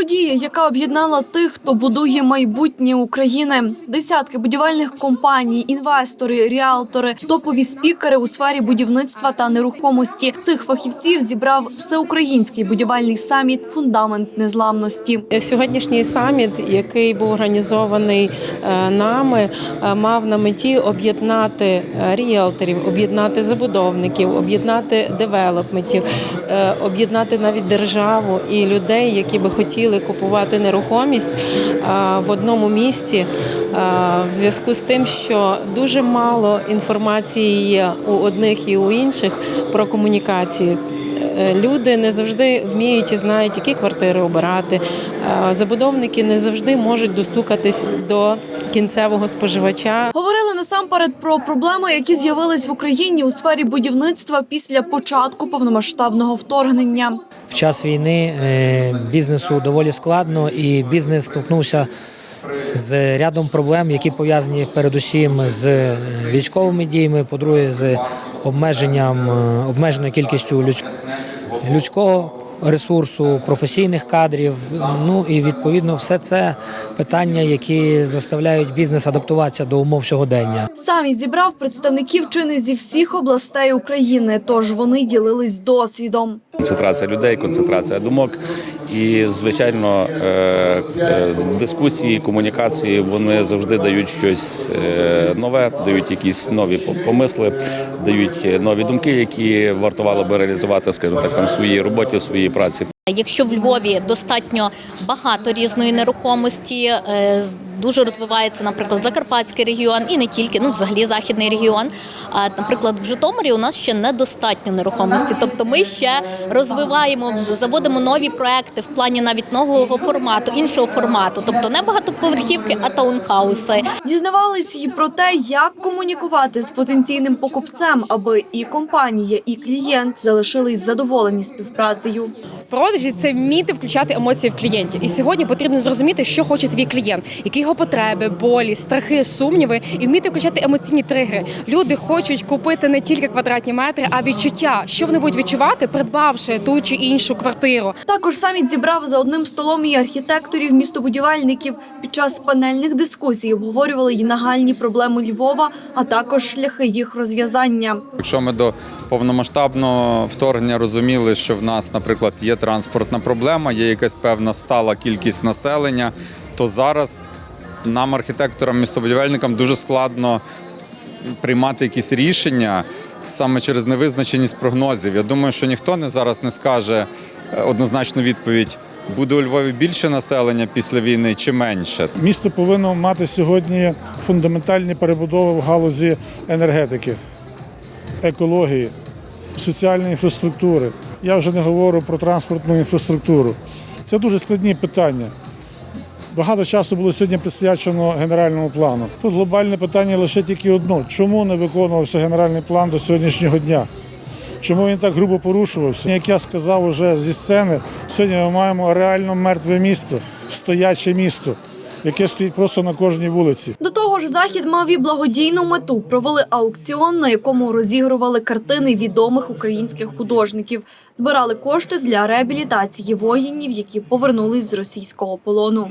Подія, яка об'єднала тих, хто будує майбутнє України. Десятки будівельних компаній, інвестори, ріалтори, топові спікери у сфері будівництва та нерухомості. Цих фахівців зібрав всеукраїнський будівельний саміт Фундамент незламності. Сьогоднішній саміт, який був організований е, нами, е, мав на меті об'єднати е, ріелторів, об'єднати забудовників, об'єднати девелопментів, об'єднати навіть державу і людей, які би хотіли купувати нерухомість е, в одному місті е, в зв'язку з тим, що дуже мало інформації є у одних і у інших про комунікації. Е, Люди не завжди вміють і знають, які квартири обирати. Забудовники не завжди можуть достукатись до кінцевого споживача. Говорили насамперед про проблеми, які з'явились в Україні у сфері будівництва після початку повномасштабного вторгнення. В час війни е, бізнесу доволі складно, і бізнес стикнувся з рядом проблем, які пов'язані передусім з е, військовими діями, по-друге, з обмеженням е, обмеженою кількістю людсь- людського ресурсу, професійних кадрів. Ну і відповідно все це питання, які заставляють бізнес адаптуватися до умов сьогодення. Самі зібрав представників чи не зі всіх областей України, тож вони ділились досвідом. Концентрація людей, концентрація думок, і звичайно, е, дискусії, комунікації вони завжди дають щось е, нове, дають якісь нові помисли, дають е, нові думки, які вартувало би реалізувати, скажімо так, там своїй роботі, в своїй праці. Якщо в Львові достатньо багато різної нерухомості, дуже розвивається, наприклад, Закарпатський регіон і не тільки, ну взагалі західний регіон. А наприклад, в Житомирі у нас ще недостатньо нерухомості. Тобто ми ще розвиваємо, заводимо нові проекти в плані навіть нового формату, іншого формату, тобто не багатоповерхівки, а таунхауси. Дізнавались і про те, як комунікувати з потенційним покупцем, аби і компанія, і клієнт залишились задоволені співпрацею. Продажі це вміти включати емоції в клієнтів. І сьогодні потрібно зрозуміти, що хоче твій клієнт, які його потреби, болі, страхи, сумніви, і вміти включати емоційні тригери. Люди хочуть купити не тільки квадратні метри, а відчуття, що вони будуть відчувати, придбавши ту чи іншу квартиру. Також саміт зібрав за одним столом і архітекторів, містобудівельників. Під час панельних дискусій обговорювали й нагальні проблеми Львова, а також шляхи їх розв'язання. Якщо ми до повномасштабного вторгнення розуміли, що в нас, наприклад, є транспортна проблема, є якась певна стала кількість населення, то зараз нам, архітекторам, містобудівельникам, дуже складно приймати якісь рішення саме через невизначеність прогнозів. Я думаю, що ніхто не зараз не скаже е, однозначну відповідь. Буде у Львові більше населення після війни чи менше? Місто повинно мати сьогодні фундаментальні перебудови в галузі енергетики, екології, соціальної інфраструктури. Я вже не говорю про транспортну інфраструктуру. Це дуже складні питання. Багато часу було сьогодні присвячено генеральному плану. Тут глобальне питання лише тільки одно: чому не виконувався генеральний план до сьогоднішнього дня? Чому він так грубо порушувався? Як я сказав уже зі сцени, сьогодні ми маємо реально мертве місто, стояче місто, яке стоїть просто на кожній вулиці. До того ж, захід мав і благодійну мету. Провели аукціон, на якому розігрували картини відомих українських художників. Збирали кошти для реабілітації воїнів, які повернулись з російського полону.